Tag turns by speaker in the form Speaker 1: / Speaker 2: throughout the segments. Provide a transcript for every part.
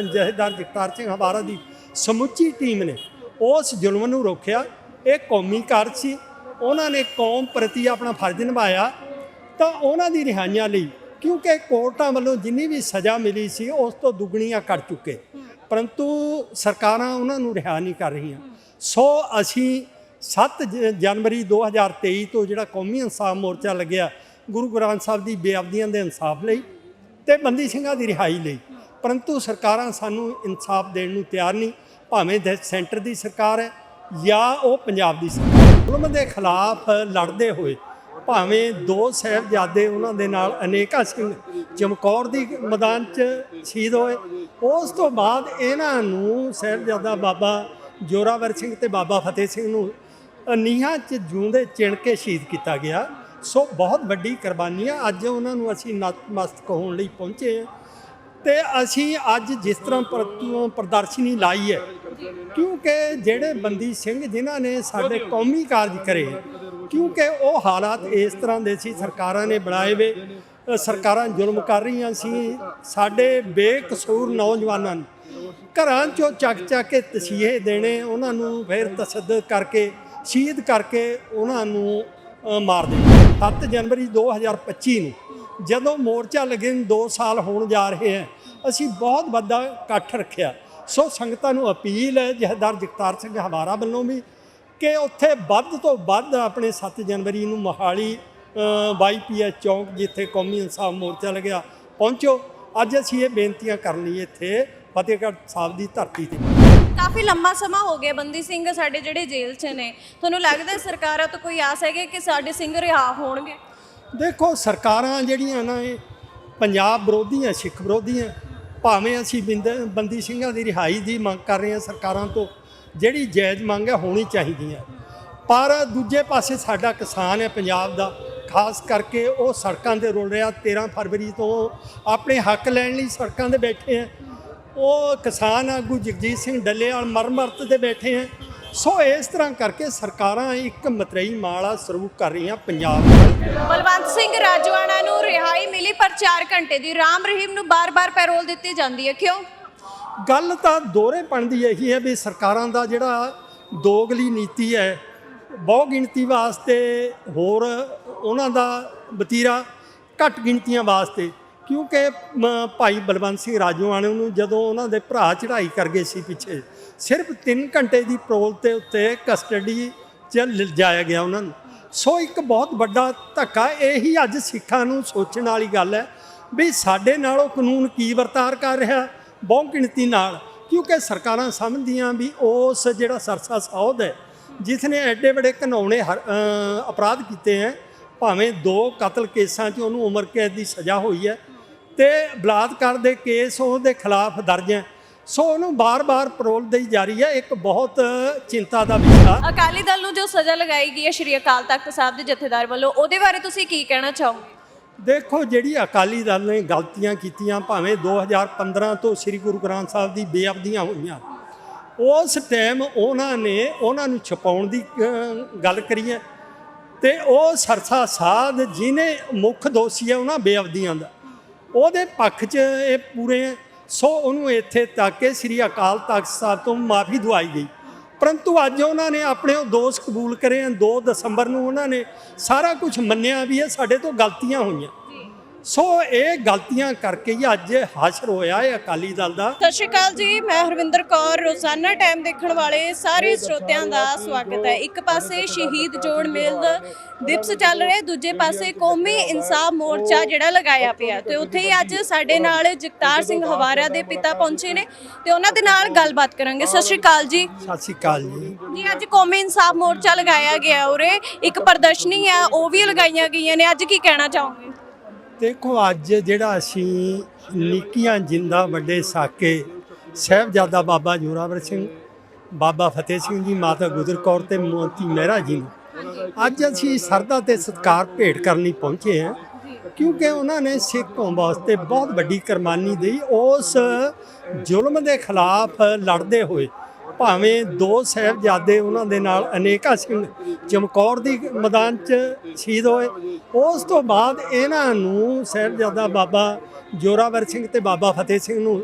Speaker 1: ਜਥੇਦਾਰ ਜਗਤਾਰ ਸਿੰਘ ਹਵਾਰਾ ਦੀ ਸਮੁੱਚੀ ਟੀਮ ਨੇ ਉਸ ਜ਼ੁਲਮ ਨੂੰ ਰੋਕਿਆ। ਇਹ ਕੌਮੀ ਕਾਰਜ ਸੀ। ਉਹਨਾਂ ਨੇ ਕੌਮ ਪ੍ਰਤੀ ਆਪਣਾ ਫਰਜ਼ ਨਿਭਾਇਆ। ਤਾਂ ਉਹਨਾਂ ਦੀ ਰਿਹਾਈਆਂ ਲਈ, ਕਿਉਂਕਿ ਕੋਰਟਾਂ ਵੱਲੋਂ ਜਿੰਨੀ ਵੀ ਸਜ਼ਾ ਮਿਲੀ ਸੀ, ਉਸ ਤੋਂ ਦੁੱਗਣੀਆਂ ਕਰ ਚੁੱਕੇ। ਪਰੰਤੂ ਸਰਕਾਰਾਂ ਉਹਨਾਂ ਨੂੰ ਰਿਹਾ ਨਹੀਂ ਕਰ ਰਹੀਆਂ। ਸੋ ਅਸੀਂ 7 ਜ- ਜਨਵਰੀ 2023 ਤੋਂ ਜਿਹੜਾ ਕੌਮੀ ਇਨਸਾਫ ਮੋਰਚਾ ਲੱਗਿਆ, ਗੁਰੂ ਗ੍ਰੰਥ ਸਾਹਿਬ ਦੀ ਬੇਅਬਦੀਆਂ ਦੇ ਇਨਸਾਫ ਲਈ ਤੇ ਬੰਦੀ ਸਿੰਘਾਂ ਦੀ ਰਿਹਾਈ ਲਈ ਪਰੰਤੂ ਸਰਕਾਰਾਂ ਸਾਨੂੰ ਇਨਸਾਫ ਦੇਣ ਨੂੰ ਤਿਆਰ ਨਹੀਂ, ਭਾਵੇਂ ਦੇ ਸੈਂਟਰ ਦੀ ਸਰਕਾਰ ਹੈ ਜਾਂ ਉਹ ਪੰਜਾਬ ਦੀ ਸਰਕਾਰ ਜ਼ੁਲਮ ਦੇ ਖਿਲਾਫ ਲੜਦੇ ਹੋਏ, ਭਾਵੇਂ ਦੋ ਸਾਹਿਬਜ਼ਾਦੇ ਉਹਨਾਂ ਦੇ ਨਾਲ ਅਨੇਕਾ ਸਿੰਘ ਚਮਕੌਰ ਦੀ ਮੈਦਾਨ 'ਚ ਸ਼ਹੀਦ ਹੋਏ, ਉਸ ਤੋਂ ਬਾਅਦ ਇਹਨਾਂ ਨੂੰ ਸਾਹਿਬਜ਼ਾਦਾ ਬਾਬਾ ਜੋਰਾਵਰ ਸਿੰਘ ਤੇ ਬਾਬਾ ਫਤਿਹ ਸਿੰਘ ਨੂੰ ਨੀਹਾਂ 'ਚ ਜੂੰਦੇ ਚਿਣ ਕੇ ਸ਼ਹੀਦ ਕੀਤਾ ਗਿਆ। ਸੋ ਬਹੁਤ ਵੱਡੀ ਕੁਰਬਾਨੀ ਆ ਅੱਜ ਉਹਨਾਂ ਨੂੰ ਅਸੀਂ ਨਤਮਸਤਕ ਹੋਣ ਲਈ ਪਹੁੰਚੇ ਹਾਂ। ਤੇ ਅਸੀਂ ਅੱਜ ਜਿਸ ਤਰ੍ਹਾਂ ਪਰ- ਪ੍ਰਦਰਸ਼ਨੀ ਲਾਈ ਹੈ, ਕਿਉਂਕਿ ਜਿਹੜੇ ਬੰਦੀ ਸਿੰਘ ਜਿਨ੍ਹਾਂ ਨੇ ਸਾਡੇ ਕੌਮੀ ਕਾਰਜ ਕਰੇ, ਕਿਉਂਕਿ ਉਹ ਹਾਲਾਤ ਇਸ ਤਰ੍ਹਾਂ ਦੇ ਸੀ, ਸਰਕਾਰਾਂ ਨੇ ਬਣਾਏ ਵੇ, ਸਰਕਾਰਾਂ ਜ਼ੁਲਮ ਕਰ ਰਹੀਆਂ ਸੀ, ਸਾਡੇ ਬੇਕਸੂਰ ਨੌਜਵਾਨਾਂ ਨੂੰ ਘਰਾਂ ਚੋਂ ਚੱਕ ਚੱਕ ਕੇ ਤਸੀਹੇ ਦੇਣੇ, ਉਹਨਾਂ ਨੂੰ ਫਿਰ ਤਸੱਦਦ ਕਰਕੇ, ਸ਼ਹੀਦ ਕਰਕੇ ਉਹਨਾਂ ਨੂੰ ਮਾਰ ਦੇਣਾ 7 ਜਨਵਰੀ 2025 ਨੂੰ ਜਦੋਂ ਮੋਰਚਾ ਲੱਗੇ ਨੂੰ 2 ਸਾਲ ਹੋਣ ਜਾ ਰਹੇ ਹੈ ਅਸੀਂ ਬਹੁਤ ਵੱਡਾ ਇਕੱਠ ਰੱਖਿਆ। ਸੋ ਸੰਗਤਾਂ ਨੂੰ ਅਪੀਲ ਹੈ ਜਹਦਾਰ ਜਗਤਾਰ ਸਿੰਘ ਹਵਾਰਾ ਵੱਲੋਂ ਵੀ ਕਿ ਉੱਥੇ ਵੱਧ ਤੋਂ ਵੱਧ ਆਪਣੇ 7 ਜਨਵਰੀ ਨੂੰ ਮੋਹਾਲੀ ਵਾਈਪੀਐਸ ਚੌਂਕ ਜਿੱਥੇ ਕੌਮੀ ਇਨਸਾਫ ਮੋਰਚਾ ਲੱਗਿਆ ਪਹੁੰਚੋ। ਅੱਜ ਅਸੀਂ ਇਹ ਬੇਨਤੀਆਂ ਕਰਨ ਲਈ ਇੱਥੇ ਫਤਿਹਗੜ੍ਹ ਸਾਹਿਬ ਦੀ ਧਰਤੀ ਤੇ।
Speaker 2: ਕਾਫੀ ਲੰਮਾ ਸਮਾਂ ਹੋ ਗਿਆ ਬੰਦੀ ਸਿੰਘ ਸਾਡੇ ਜਿਹੜੇ ਜੇਲ੍ਹ 'ਚ ਨੇ। ਤੁਹਾਨੂੰ ਲੱਗਦਾ ਸਰਕਾਰਾਂ ਤੋਂ ਕੋਈ ਆਸ ਹੈਗੀ ਕਿ ਸਾਡੇ ਸਿੰਘ ਰਿਹਾ ਹੋਣਗੇ?
Speaker 1: ਦੇਖੋ ਸਰਕਾਰਾਂ ਜਿਹੜੀਆਂ ਨਾ ਇਹ ਪੰਜਾਬ ਵਿਰੋਧੀਆਂ ਸਿੱਖ ਵਿਰੋਧੀਆਂ ਭਾਵੇਂ ਅਸੀਂ ਬਿੰਦ- ਬੰਦੀ ਸਿੰਘਾਂ ਦੀ ਰਿਹਾਈ ਦੀ ਮੰਗ ਕਰ ਰਹੇ ਹਾਂ ਸਰਕਾਰਾਂ ਤੋਂ, ਜਿਹੜੀ ਜਾਇਜ਼ ਮੰਗ ਹੈ ਹੋਣੀ ਚਾਹੀਦੀ ਹੈ। ਪਰ ਦੂਜੇ ਪਾਸੇ ਸਾਡਾ ਕਿਸਾਨ ਹੈ ਪੰਜਾਬ ਦਾ, ਖਾਸ ਕਰਕੇ ਉਹ ਸੜਕਾਂ ਤੇ ਰੁਲ ਰਿਹਾ 13 ਫਰਵਰੀ ਤੋਂ ਆਪਣੇ ਹੱਕ ਲੈਣ ਲਈ ਸੜਕਾਂ ਤੇ ਬੈਠੇ ਹੈ। ਉਹ ਕਿਸਾਨ ਆਗੂ ਜਗਜੀਤ ਸਿੰਘ ਡੱਲੇਵਾਲ ਮਰਮਰਤ ਤੇ ਬੈਠੇ ਹੈ। ਸੋ ਇਸ ਤਰ੍ਹਾਂ ਕਰਕੇ ਸਰਕਾਰਾਂ ਇੱਕ ਮਤਰੇਈ ਮਾਲਾ ਸਰੂਪ ਕਰ ਰਹੀਆਂ ਪੰਜਾਬ
Speaker 2: ਬਲਵੰਤ ਸਿੰਘ ਰਾਜਵਾਨਾ ਨੂੰ ਰਿਹਾਈ ਮਿਲੀ ਪਰ 4 ਘੰਟੇ ਦੀ ਰਾਮ ਰਹੀਮ ਨੂੰ ਬਾਰ-ਬਾਰ ਪੈਰੋਲ ਦਿੱਤੀ ਜਾਂਦੀ ਹੈ। ਕਿਉਂ?
Speaker 1: ਗੱਲ ਤਾਂ ਦੋਹਰੇਪਣ ਦੀ ਇਹੀ ਹੈ ਵੀ ਸਰਕਾਰਾਂ ਦਾ ਜਿਹੜਾ ਦੋਗਲੀ ਨੀਤੀ ਹੈ ਬਹੁ ਗਿਣਤੀ ਵਾਸਤੇ ਹੋਰ ਉਹਨਾਂ ਦਾ ਵਤੀਰਾ ਘੱਟ ਗਿਣਤੀਆਂ ਵਾਸਤੇ। ਕਿਉਂਕਿ ਭਾਈ ਬਲਵੰਤ ਸਿੰਘ ਰਾਜੋਆਣੇ ਨੂੰ ਜਦੋਂ ਉਹਨਾਂ ਦੇ ਭਰਾ ਚੜ੍ਹਾਈ ਕਰ ਗਏ ਸੀ ਪਿੱਛੇ ਸਿਰਫ 3 ਘੰਟੇ ਦੀ ਪਰੋਲ ਤੇ ਉੱਤੇ ਕਸਟਡੀ 'ਚ ਲਿਜਾਇਆ ਗਿਆ ਉਹਨਾਂ ਨੂੰ। ਸੋ ਇੱਕ ਬਹੁਤ ਵੱਡਾ ਧੱਕਾ, ਇਹੀ ਅੱਜ ਸਿੱਖਾਂ ਨੂੰ ਸੋਚਣ ਵਾਲੀ ਗੱਲ ਹੈ ਵੀ ਸਾਡੇ ਨਾਲ ਉਹ ਕਾਨੂੰਨ ਕੀ ਵਰਤਾਰ ਕਰ ਰਿਹਾ ਬਹੁ ਗਿਣਤੀ ਨਾਲ। ਕਿਉਂਕਿ ਸਰਕਾਰਾਂ ਸਮਝਦੀਆਂ ਵੀ ਉਸ ਜਿਹੜਾ ਸਰਸਾ ਸੌਦ ਹੈ ਜਿਸ ਨੇ ਐਡੇ ਵੱਡੇ ਘਨੌਣੇ ਹਰ- ਅਪਰਾਧ ਕੀਤੇ ਹੈ, ਭਾਵੇਂ ਦੋ ਕਤਲ ਕੇਸਾਂ 'ਚ ਉਹਨੂੰ ਉਮਰ ਕੈਦ ਦੀ ਸਜ਼ਾ ਹੋਈ ਹੈ, ਤੇ ਬਲਾਤਕਾਰ ਦੇ ਕੇਸ ਉਹਦੇ ਖਿਲਾਫ ਦਰਜ ਹੈ। ਸੋ ਉਹਨੂੰ ਬਾਰ-ਬਾਰ ਪਰੋਲ ਦੇਈ ਜਾ ਰਹੀ ਹੈ ਇੱਕ ਬਹੁਤ ਚਿੰਤਾ ਦਾ ਵਿਸ਼ਾ
Speaker 2: ਅਕਾਲੀ ਦਲ ਨੂੰ ਜੋ ਸਜ਼ਾ ਲਗਾਈ ਗਈ ਹੈ ਸ਼੍ਰੀ ਅਕਾਲ ਤਖਤ ਸਾਹਿਬ ਦੇ ਜਥੇਦਾਰ ਵੱਲੋਂ ਉਹਦੇ ਬਾਰੇ ਤੁਸੀਂ ਕੀ ਕਹਿਣਾ ਚਾਹੋਗੇ
Speaker 1: ਦੇਖੋ ਜਿਹੜੀ ਅਕਾਲੀ ਦਲ ਨੇ ਗਲਤੀਆਂ ਕੀਤੀਆਂ ਭਾਵੇਂ 2015 ਤੋਂ ਸ੍ਰੀ ਗੁਰੂ ਗ੍ਰੰਥ ਸਾਹਿਬ ਦੀ ਬੇਅਬਦੀਆਂ ਹੋਈਆਂ ਉਸ ਟਾਈਮ ਉਹਨਾਂ ਨੇ ਉਹਨਾਂ ਨੂੰ ਛਪਾਉਣ ਦੀ ਗੱਲ ਕਰੀ ਹੈ ਤੇ ਉਹ ਸਰਸਾ ਸਾਧ ਜਿਹਨੇ ਮੁੱਖ ਦੋਸ਼ੀ ਹੈ ਉਹਨਾਂ ਬੇਅਬਦੀਆਂ ਦਾ ਉਹਦੇ ਪੱਖ 'ਚ ਇਹ ਪੂਰੇ। ਸੋ ਉਹਨੂੰ ਇੱਥੇ ਤੱਕ ਕਿ ਸ੍ਰੀ ਅਕਾਲ ਤਖਤ ਸਾਹਿਬ ਤੋਂ ਮਾਫੀ ਦਵਾਈ ਗਈ। ਪਰੰਤੂ ਅੱਜ ਉਹਨਾਂ ਨੇ ਆਪਣੇ ਉਹ ਦੋਸ਼ ਕਬੂਲ ਕਰੇ ਹਨ 2 ਦਸੰਬਰ ਨੂੰ ਉਹਨਾਂ ਨੇ ਸਾਰਾ ਕੁਝ ਮੰਨਿਆ ਵੀ ਹੈ ਸਾਡੇ ਤੋਂ ਗਲਤੀਆਂ ਹੋਈਆਂ। ਸੋ ਇਹ ਗਲਤੀਆਂ ਕਰਕੇ ਹੀ ਅੱਜ ਹਾਸ਼ਰ ਹੋਇਆ ਹੈ ਅਕਾਲੀ ਦਲ ਦਾ।
Speaker 2: ਸਤਿ ਸ਼੍ਰੀ ਅਕਾਲ ਜੀ ਮੈਂ ਹਰਵਿੰਦਰ ਕੌਰ। ਰੋਜ਼ਾਨਾ ਟਾਈਮ ਦੇਖਣ ਵਾਲੇ ਸਾਰੇ ਸਰੋਤਿਆਂ ਦਾ ਸਵਾਗਤ ਹੈ। ਇੱਕ ਪਾਸੇ ਸ਼ਹੀਦ ਜੋੜ ਮੇਲ ਦਿਵਸ ਚੱਲ ਰਿਹਾ ਦੂਜੇ ਪਾਸੇ ਕੌਮੀ ਇਨਸਾਫ ਮੋਰਚਾ ਜਿਹੜਾ ਲਗਾਇਆ ਪਿਆ। ਤੇ ਉੱਥੇ ਹੀ ਅੱਜ ਸਾਡੇ ਨਾਲ ਜਗਤਾਰ ਸਿੰਘ ਹਵਾਰਾ ਦੇ ਪਿਤਾ ਪਹੁੰਚੇ ਨੇ ਤੇ ਉਹਨਾਂ ਦੇ ਨਾਲ ਗੱਲਬਾਤ ਕਰਾਂਗੇ। ਸਤਿ ਸ਼੍ਰੀ ਅਕਾਲ ਜੀ।
Speaker 1: ਸਤਿ ਸ਼੍ਰੀ ਅਕਾਲ ਜੀ।
Speaker 2: ਜੀ ਅੱਜ ਕੌਮੀ ਇਨਸਾਫ ਮੋਰਚਾ ਲਗਾਇਆ ਗਿਆ ਉਰੇ। ਇੱਕ ਪ੍ਰਦਰਸ਼ਨੀ ਆ ਉਹ ਵੀ ਲਗਾਈਆਂ ਗਈਆਂ ਨੇ। ਅੱਜ ਕੀ ਕਹਿਣਾ ਚਾਹੋਗੇ?
Speaker 1: ਦੇਖੋ, ਅੱਜ ਜਿਹੜਾ ਅਸੀਂ ਨਿੱਕੀਆਂ ਜਿੰਦਾ ਵੱਡੇ ਸਾਕੇ ਸਾਹਿਬਜ਼ਾਦਾ ਬਾਬਾ ਜੋਰਾਵਰ ਸਿੰਘ, ਬਾਬਾ ਫਤਿਹ ਸਿੰਘ ਜੀ, ਮਾਤਾ ਗੁਜਰ ਕੌਰ ਤੇ ਮੋਤੀ ਮਹਿਰਾ ਜੀ ਨੂੰ। ਅੱਜ ਅਸੀਂ ਸਰਦਾ ਤੇ ਸਤਕਾਰ ਭੇਟ ਕਰਨ ਲਈ ਪਹੁੰਚੇ ਹਾਂ, ਕਿਉਂਕਿ ਉਹਨਾਂ ਨੇ ਸਿੱਖ ਕੌਮ ਵਾਸਤੇ ਬਹੁਤ ਵੱਡੀ ਕੁਰਬਾਨੀ ਦੇਈ। ਉਸ ਜ਼ੁਲਮ ਦੇ ਖਿਲਾਫ ਲੜਦੇ ਹੋਏ ਭਾਵੇਂ ਦੋ ਸਾਹਿਬਜ਼ਾਦੇ ਉਹਨਾਂ ਦੇ ਨਾਲ ਅਨੇਕਾ ਸਿੰਘ ਚਮਕੌਰ ਦੀ ਮੈਦਾਨ 'ਚ ਸ਼ਹੀਦ ਹੋਏ ਉਸ ਤੋਂ ਬਾਅਦ ਇਹਨਾਂ ਨੂੰ ਸਾਹਿਬਜ਼ਾਦਾ ਬਾਬਾ ਜੋਰਾਵਰ ਸਿੰਘ ਤੇ ਬਾਬਾ ਫਤਿਹ ਸਿੰਘ ਨੂੰ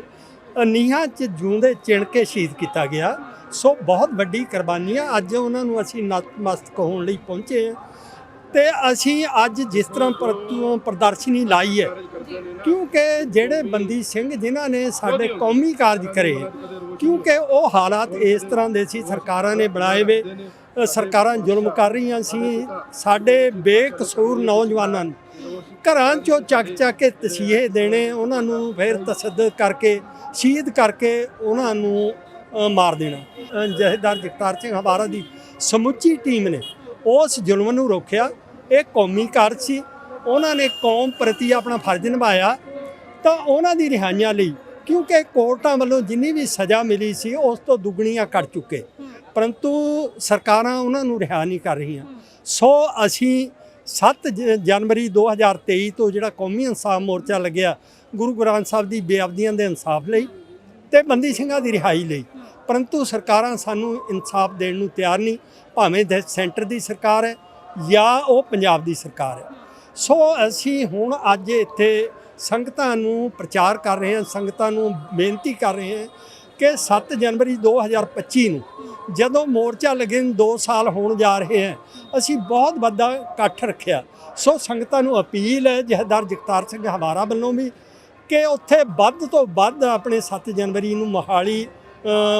Speaker 1: ਅ, ਨੀਹਾਂ 'ਚ ਜੂੰਦੇ ਚਿਣ ਕੇ ਸ਼ਹੀਦ ਕੀਤਾ ਗਿਆ। ਸੋ ਬਹੁਤ ਵੱਡੀ ਕੁਰਬਾਨੀ ਆ ਅੱਜ ਉਹਨਾਂ ਨੂੰ ਅਸੀਂ ਨਤਮਸਤਕ ਹੋਣ ਲਈ ਪਹੁੰਚੇ ਹਾਂ ਤੇ ਅਸੀਂ ਅੱਜ ਜਿਸ ਤਰ੍ਹਾਂ ਪਰ- ਪ੍ਰਦਰਸ਼ਨੀ ਲਾਈ ਹੈ ਕਿਉਂਕਿ ਜਿਹੜੇ ਬੰਦੀ ਸਿੰਘ ਜਿਨ੍ਹਾਂ ਨੇ ਸਾਡੇ ਕੌਮੀ ਕਾਰਜ ਕਰੇ ਕਿਉਂਕਿ ਉਹ ਹਾਲਾਤ ਇਸ ਤਰ੍ਹਾਂ ਦੇ ਸੀ ਸਰਕਾਰਾਂ ਨੇ ਬਣਾਏ ਵੇ ਸਰਕਾਰਾਂ ਜ਼ੁਲਮ ਕਰ ਰਹੀਆਂ ਸੀ ਸਾਡੇ ਬੇਕਸੂਰ ਨੌਜਵਾਨਾਂ ਨੂੰ। ਘਰਾਂ ਚੋਂ ਚੱਕ ਚੱਕ ਕੇ ਤਸੀਹੇ ਦੇਣੇ ਉਹਨਾਂ ਨੂੰ ਫਿਰ ਤਸੱਦਦ ਕਰਕੇ ਸ਼ਹੀਦ ਕਰਕੇ ਉਹਨਾਂ ਨੂੰ ਮਾਰ ਦੇਣਾ। ਅ, ਜਥੇਦਾਰ ਜਗਤਾਰ ਸਿੰਘ ਹਵਾਰਾ ਦੀ ਸਮੁੱਚੀ ਟੀਮ ਨੇ ਉਸ ਜ਼ੁਲਮ ਨੂੰ ਰੋਕਿਆ। ਇਹ ਕੌਮੀ ਕਾਰਜ ਸੀ। ਉਹਨਾਂ ਨੇ ਕੌਮ ਪ੍ਰਤੀ ਆਪਣਾ ਫਰਜ਼ ਨਿਭਾਇਆ। ਤਾਂ ਉਹਨਾਂ ਦੀ ਰਿਹਾਈਆਂ ਲਈ ਕਿਉਂਕਿ ਕੋਰਟਾਂ ਵੱਲੋਂ ਜਿੰਨੀ ਵੀ ਸਜ਼ਾ ਮਿਲੀ ਸੀ, ਉਸ ਤੋਂ ਦੁੱਗਣੀਆਂ ਕੱਟ ਚੁੱਕੇ। ਪਰੰਤੂ ਸਰਕਾਰਾਂ ਉਹਨਾਂ ਨੂੰ ਰਿਹਾ ਨਹੀਂ ਕਰ ਰਹੀਆਂ। ਸੋ ਅਸੀਂ 7 ਜ- ਜਨਵਰੀ 2023 ਤੋਂ ਜਿਹੜਾ ਕੌਮੀ ਇਨਸਾਫ ਮੋਰਚਾ ਲੱਗਿਆ, ਗੁਰੂ ਗ੍ਰੰਥ ਸਾਹਿਬ ਦੀ ਬੇਅਬਦੀਆਂ ਦੇ ਇਨਸਾਫ ਲਈ ਤੇ ਬੰਦੀ ਸਿੰਘਾਂ ਦੀ ਰਿਹਾਈ ਲਈ। ਪਰੰਤੂ ਸਰਕਾਰਾਂ ਸਾਨੂੰ ਇਨਸਾਫ ਦੇਣ ਨੂੰ ਤਿਆਰ ਨਹੀਂ, ਭਾਵੇਂ ਦੇ ਸੈਂਟਰ ਦੀ ਸਰਕਾਰ ਹੈ ਜਾਂ ਉਹ ਪੰਜਾਬ ਦੀ ਸਰਕਾਰ ਹੈ। ਸੋ ਅਸੀਂ ਹੁਣ ਅੱਜ ਇੱਥੇ ਸੰਗਤਾਂ ਨੂੰ ਪ੍ਰਚਾਰ ਕਰ ਰਹੇ ਹਾਂ, ਸੰਗਤਾਂ ਨੂੰ ਬੇਨਤੀ ਕਰ ਰਹੇ ਹਾਂ ਕਿ 7 ਜਨਵਰੀ 2025 ਨੂੰ ਜਦੋਂ ਮੋਰਚਾ ਲੱਗੇ ਨੂੰ 2 ਸਾਲ ਹੋਣ ਜਾ ਰਹੇ ਹੈ, ਅਸੀਂ ਬਹੁਤ ਵੱਡਾ ਇਕੱਠ ਰੱਖਿਆ। ਸੋ ਸੰਗਤਾਂ ਨੂੰ ਅਪੀਲ ਹੈ, ਜਹਦਾਰ ਜਗਤਾਰ ਸਿੰਘ ਹਵਾਰਾ ਵੱਲੋਂ ਵੀ ਕਿ ਉੱਥੇ ਵੱਧ ਤੋਂ ਵੱਧ ਆਪਣੇ 7 ਜਨਵਰੀ ਨੂੰ ਮੋਹਾਲੀ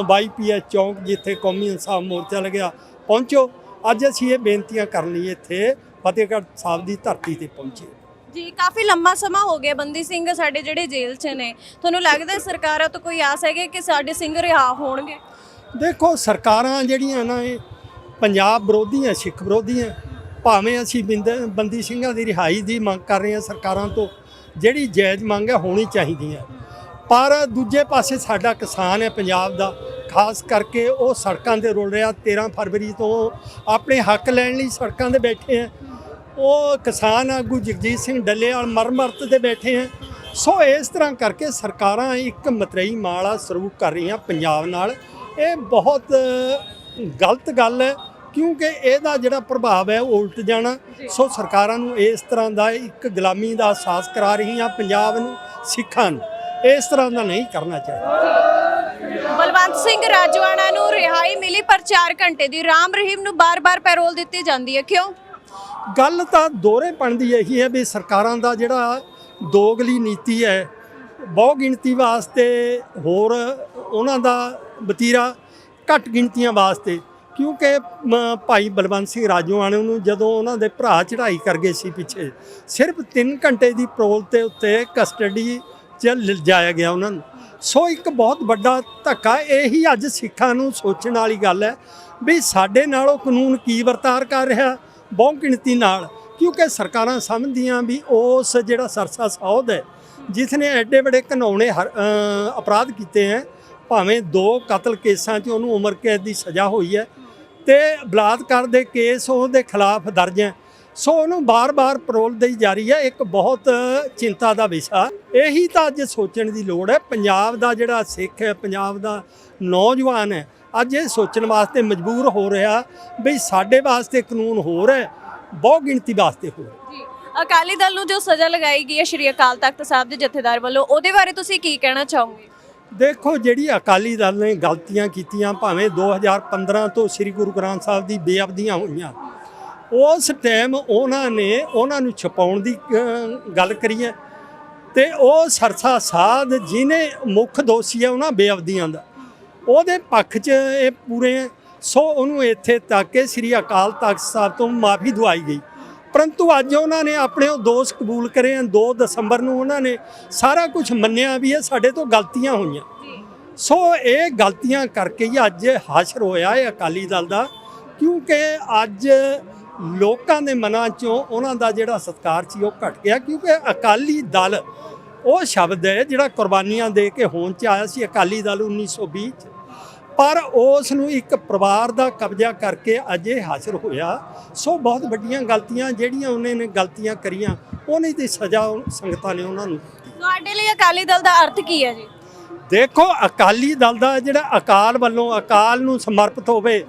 Speaker 1: ਵਾਈਪੀਐਸ ਚੌਂਕ ਜਿੱਥੇ ਕੌਮੀ ਇਨਸਾਫ ਮੋਰਚਾ ਲੱਗਿਆ, ਪਹੁੰਚੋ। ਅੱਜ ਅਸੀਂ ਇਹ ਬੇਨਤੀਆਂ ਕਰਨ ਲਈ ਇੱਥੇ, ਫਤਿਹਗੜ੍ਹ ਸਾਹਿਬ ਦੀ ਧਰਤੀ ਤੇ ਪਹੁੰਚੇ।
Speaker 2: ਜੀ, ਕਾਫੀ ਲੰਮਾ ਸਮਾਂ ਹੋ ਗਿਆ ਬੰਦੀ ਸਿੰਘ ਸਾਡੇ ਜਿਹੜੇ ਜੇਲ੍ਹ 'ਚ ਨੇ। ਤੁਹਾਨੂੰ ਲੱਗਦਾ ਸਰਕਾਰਾਂ ਤੋਂ ਕੋਈ ਆਸ ਹੈਗੀ ਕਿ ਸਾਡੇ ਸਿੰਘ ਰਿਹਾ ਹੋਣਗੇ?
Speaker 1: ਦੇਖੋ, ਸਰਕਾਰਾਂ ਜਿਹੜੀਆਂ ਨਾ ਇਹ ਪੰਜਾਬ ਵਿਰੋਧੀਆਂ, ਸਿੱਖ ਵਿਰੋਧੀਆਂ, ਭਾਵੇਂ ਅਸੀਂ ਬਿੰਦ- ਬੰਦੀ ਸਿੰਘਾਂ ਦੀ ਰਿਹਾਈ ਦੀ ਮੰਗ ਕਰ ਰਹੇ ਹਾਂ ਸਰਕਾਰਾਂ ਤੋਂ, ਜਿਹੜੀ ਜਾਇਜ਼ ਮੰਗ ਹੈ ਹੋਣੀ ਚਾਹੀਦੀ ਹੈ। ਪਰ ਦੂਜੇ ਪਾਸੇ ਸਾਡਾ ਕਿਸਾਨ ਹੈ ਪੰਜਾਬ ਦਾ, ਖਾਸ ਕਰਕੇ ਉਹ ਸੜਕਾਂ ਤੇ ਰੁਲ ਰਿਹਾ। 13 ਫਰਵਰੀ ਤੋਂ ਆਪਣੇ ਹੱਕ ਲੈਣ ਲਈ ਸੜਕਾਂ ਤੇ ਬੈਠੇ ਹੈ। ਉਹ ਕਿਸਾਨ ਆਗੂ ਜਗਜੀਤ ਸਿੰਘ ਡੱਲੇਵਾਲ ਮਰਮਰਤ ਤੇ ਬੈਠੇ ਹੈ। ਸੋ ਇਸ ਤਰ੍ਹਾਂ ਕਰਕੇ ਸਰਕਾਰਾਂ ਇੱਕ ਮਤਰੇਈ ਮਾਲਾ ਸਰੂਪ ਕਰ ਰਹੀਆਂ ਪੰਜਾਬ ਨਾਲ। ਇਹ ਬਹੁਤ ਗਲਤ ਗੱਲ ਹੈ ਕਿਉਂਕਿ ਇਹਦਾ ਜਿਹੜਾ ਪ੍ਰਭਾਵ ਹੈ ਉਹ ਉਲਟ ਜਾਣਾ। ਸੋ ਸਰਕਾਰਾਂ ਨੂੰ ਇਸ ਤਰ੍ਹਾਂ ਦਾ ਇੱਕ ਗੁਲਾਮੀ ਦਾ ਅਹਿਸਾਸ ਕਰਾ ਰਹੀਆਂ ਪੰਜਾਬ ਨੂੰ ਸਿੱਖਾਂ ਨੂੰ। ਇਸ ਤਰ੍ਹਾਂ ਦਾ ਨਹੀਂ ਕਰਨਾ ਚਾਹੀਦਾ।
Speaker 2: ਬਲਵੰਤ ਸਿੰਘ ਰਾਜਵਾਨਾ ਨੂੰ ਰਿਹਾਈ ਮਿਲੀ ਪਰ 4 ਘੰਟੇ ਦੀ ਰਾਮ ਰਹੀਮ ਨੂੰ ਬਾਰ-ਬਾਰ ਪੈਰੋਲ ਦਿੱਤੀ ਜਾਂਦੀ ਹੈ। ਕਿਉਂ?
Speaker 1: ਗੱਲ ਤਾਂ ਦੋਹਰੇ ਦੀ ਇਹੀ ਹੈ ਵੀ ਸਰਕਾਰਾਂ ਦਾ ਜਿਹੜਾ ਦੋਗਲੀ ਨੀਤੀ ਹੈ ਬਹੁ ਗਿਣਤੀ ਵਾਸਤੇ ਹੋਰ ਉਹਨਾਂ ਦਾ ਵਤੀਰਾ ਘੱਟ ਗਿਣਤੀਆਂ ਵਾਸਤੇ। ਕਿਉਂਕਿ ਮ, ਭਾਈ ਬਲਵੰਤ ਸਿੰਘ ਰਾਜੋਆਣੇ ਨੂੰ ਜਦੋਂ ਉਹਨਾਂ ਦੇ ਭਰਾ ਚੜ੍ਹਾਈ ਕਰ ਗਏ ਸੀ ਪਿੱਛੇ ਸਿਰਫ 3 ਘੰਟੇ ਦੀ ਪ੍ਰੋਲ ਤੇ ਉੱਤੇ ਕਸਟਡੀ 'ਚ ਲਿਜਾਇਆ ਗਿਆ ਉਹਨਾਂ ਨੂੰ। ਸੋ ਇੱਕ ਬਹੁਤ ਵੱਡਾ ਧੱਕਾ ਇਹੀ ਅੱਜ ਸਿੱਖਾਂ ਨੂੰ ਸੋਚਣ ਵਾਲੀ ਗੱਲ ਹੈ ਵੀ ਸਾਡੇ ਨਾਲ ਉਹ ਕਾਨੂੰਨ ਕੀ ਵਰਤਾਰ ਕਰ ਰਿਹਾ ਬਹੁ ਗਿਣਤੀ ਨਾਲ, ਕਿਉਂਕਿ ਸਰਕਾਰਾਂ ਸਮਝਦੀਆਂ ਵੀ ਉਸ ਜਿਹੜਾ ਸਰਸਾ ਸੌਦ ਹੈ ਜਿਸ ਨੇ ਐਡੇ ਵੱਡੇ ਘਨੌਣੇ ਹਰ- ਅਪਰਾਧ ਕੀਤੇ ਹੈ, ਭਾਵੇਂ ਦੋ ਕਤਲ ਕੇਸਾਂ 'ਚ ਉਹਨੂੰ ਉਮਰ ਕੈਦ ਦੀ ਸਜ਼ਾ ਹੋਈ ਹੈ, ਤੇ ਬਲਾਤਕਾਰ ਦੇ ਕੇਸ ਉਹਦੇ ਖਿਲਾਫ ਦਰਜ ਹੈ। ਸੋ ਉਹਨੂੰ ਬਾਰ-ਬਾਰ ਪਰੋਲ ਦੇਈ ਜਾ ਰਹੀ ਹੈ, ਇੱਕ ਬਹੁਤ ਚਿੰਤਾ ਦਾ ਵਿਸ਼ਾ। ਇਹੀ ਤਾਂ ਅੱਜ ਸੋਚਣ ਦੀ ਲੋੜ ਹੈ, ਪੰਜਾਬ ਦਾ ਜਿਹੜਾ ਸਿੱਖ ਹੈ, ਪੰਜਾਬ ਦਾ ਨੌਜਵਾਨ ਹੈ ਅੱਜ ਇਹ ਸੋਚਣ ਵਾਸਤੇ ਮਜਬੂਰ ਹੋ ਰਿਹਾ ਵੀ ਸਾਡੇ ਵਾਸਤੇ ਕਾਨੂੰਨ ਹੋਰ ਹੈ ਬਹੁ ਗਿਣਤੀ ਵਾਸਤੇ ਹੋਰ।
Speaker 2: ਜੀ ਅਕਾਲੀ ਦਲ ਨੂੰ ਜੋ ਸਜ਼ਾ ਲਗਾਈ ਗਈ ਹੈ ਸ਼੍ਰੀ ਅਕਾਲ ਤਖਤ ਸਾਹਿਬ ਦੇ ਜਥੇਦਾਰ ਵੱਲੋਂ ਉਹਦੇ ਬਾਰੇ ਤੁਸੀਂ ਕੀ ਕਹਿਣਾ ਚਾਹੋਗੇ
Speaker 1: ਦੇਖੋ ਜਿਹੜੀ ਅਕਾਲੀ ਦਲ ਨੇ ਗਲਤੀਆਂ ਕੀਤੀਆਂ ਭਾਵੇਂ 2015 ਤੋਂ ਸ੍ਰੀ ਗੁਰੂ ਗ੍ਰੰਥ ਸਾਹਿਬ ਦੀ ਬੇਅਬਦੀਆਂ ਹੋਈਆਂ ਉਸ ਟਾਈਮ ਉਹਨਾਂ ਨੇ ਉਹਨਾਂ ਨੂੰ ਛਪਾਉਣ ਦੀ ਗੱਲ ਕਰੀ ਹੈ ਤੇ ਉਹ ਸਰਸਾ ਸਾਧ ਜਿਹਨੇ ਮੁੱਖ ਦੋਸ਼ੀ ਹੈ ਉਹਨਾਂ ਬੇਅਬਦੀਆਂ ਦਾ ਉਹਦੇ ਪੱਖ 'ਚ ਇਹ ਪੂਰੇ। ਸੋ ਉਹਨੂੰ ਇੱਥੇ ਤੱਕ ਕਿ ਸ੍ਰੀ ਅਕਾਲ ਤਖਤ ਸਾਹਿਬ ਤੋਂ ਮਾਫੀ ਦਵਾਈ ਗਈ। ਪਰੰਤੂ ਅੱਜ ਉਹਨਾਂ ਨੇ ਆਪਣੇ ਉਹ ਦੋਸ਼ ਕਬੂਲ ਕਰੇ ਹਨ 2 ਦਸੰਬਰ ਨੂੰ ਉਹਨਾਂ ਨੇ ਸਾਰਾ ਕੁਝ ਮੰਨਿਆ ਵੀ ਇਹ ਸਾਡੇ ਤੋਂ ਗਲਤੀਆਂ ਹੋਈਆਂ। ਸੋ ਇਹ ਗਲਤੀਆਂ ਕਰਕੇ ਹੀ ਅੱਜ ਹਾਸ਼ਰ ਹੋਇਆ ਹੈ ਅਕਾਲੀ ਦਲ ਦਾ ਕਿਉਂਕਿ ਅੱਜ ਲੋਕਾਂ ਦੇ ਮਨਾਂ 'ਚੋਂ ਉਹਨਾਂ ਦਾ ਜਿਹੜਾ ਸਤਕਾਰ ਸੀ ਉਹ ਘਟ ਗਿਆ ਕਿਉਂਕਿ ਅਕਾਲੀ ਦਲ ਉਹ ਸ਼ਬਦ ਹੈ ਜਿਹੜਾ ਕੁਰਬਾਨੀਆਂ ਦੇ ਕੇ ਹੋਂਦ 'ਚ ਆਇਆ ਸੀ ਅਕਾਲੀ ਦਲ 1920 'ਚ। ਪਰ ਉਸ ਨੂੰ ਇੱਕ ਪਰਿਵਾਰ ਦਾ ਕਬਜ਼ਾ ਕਰਕੇ ਅੱਜ ਇਹ ਹਾਜ਼ਰ ਹੋਇਆ। ਸੋ ਬਹੁਤ ਵੱਡੀਆਂ ਗਲਤੀਆਂ ਜਿਹੜੀਆਂ ਉਹਨੇ ਨੇ ਗਲਤੀਆਂ ਕਰੀਆਂ ਉਹਨੇ ਦੀ ਸਜ਼ਾ ਉਹ- ਸੰਗਤਾਂ ਨੇ ਉਹਨਾਂ ਨੂੰ
Speaker 2: ਤੁਹਾਡੇ ਲਈ ਅਕਾਲੀ ਦਲ ਦਾ ਅਰਥ ਕੀ ਹੈ ਜੀ?
Speaker 1: ਦੇਖੋ ਅਕਾਲੀ ਦਲ ਦਾ ਜਿਹੜਾ ਅਕਾਲ ਵੱਲੋਂ ਅਕਾਲ ਨੂੰ ਸਮਰਪਿਤ ਹੋਵੇ